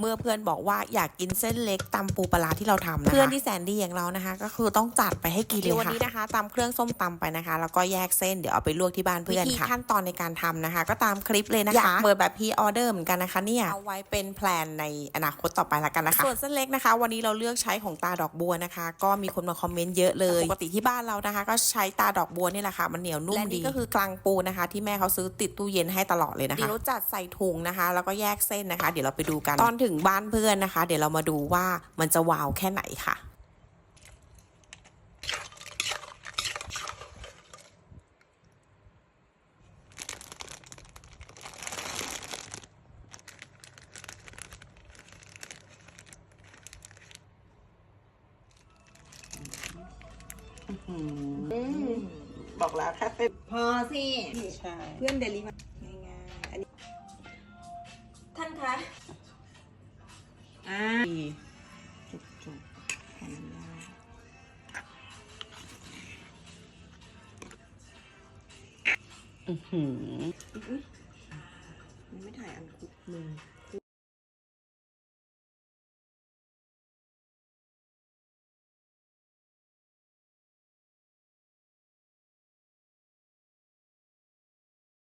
เมื่อเพื่อนบอกว่าอยากกินเส้นเล็กตำปูปลาร้าที่เราทำนะคะเพื่อนที่แสนดีอย่างเรานะคะ ก็คือต้องจัดไปให้กินเลยค่ะวันนี้นะคะตำเครื่องส้มตำไปนะคะ แล้วก็แยกเส้นเดี๋ยวเอาไปลวกที่บ้านเพื่อนค่ะวิธีขั้นตอนในการทำนะคะ ก็ตามคลิปเลยนะคะเปิดแบบพรีออเดอร์เหมือนกันนะคะเนี่ยเอาไว้เป็นแพลนในอนาคตต่อไปละกันนะคะส่วนเส้นเล็กนะคะ วันนี้เราเลือกใช้ของตาดอกบัวนะคะ ก็มีคนมาคอมเมนต์เยอะเลยปกติที่บ้านเรานะคะ ก็ใช้ตาดอกบัวนี่แหละค่ะมันเหนียวนุ่มดีก็คือกลางปูนะคะ ที่แม่เขาซื้อติดตู้เย็นให้ตลอดเลยนะคะเดี๋ยวจัดใส่ถุงนะคะ แล้วก็แยกเส้นนะคะ เดี๋ยวเราไปดูกันตอนถึงบ้านเพื่อนนะคะ เดี๋ยวเรามาดูว่ามันจะวาวแค่ไหนค่ะบอกแล้วแค่เป็นพอสิใช่เพื่อนเดลิมาง่ายๆอันนี้ท่านคะ อ่าจุกจุกๆทำได้มันไม่ถ่ายอันคุกมือ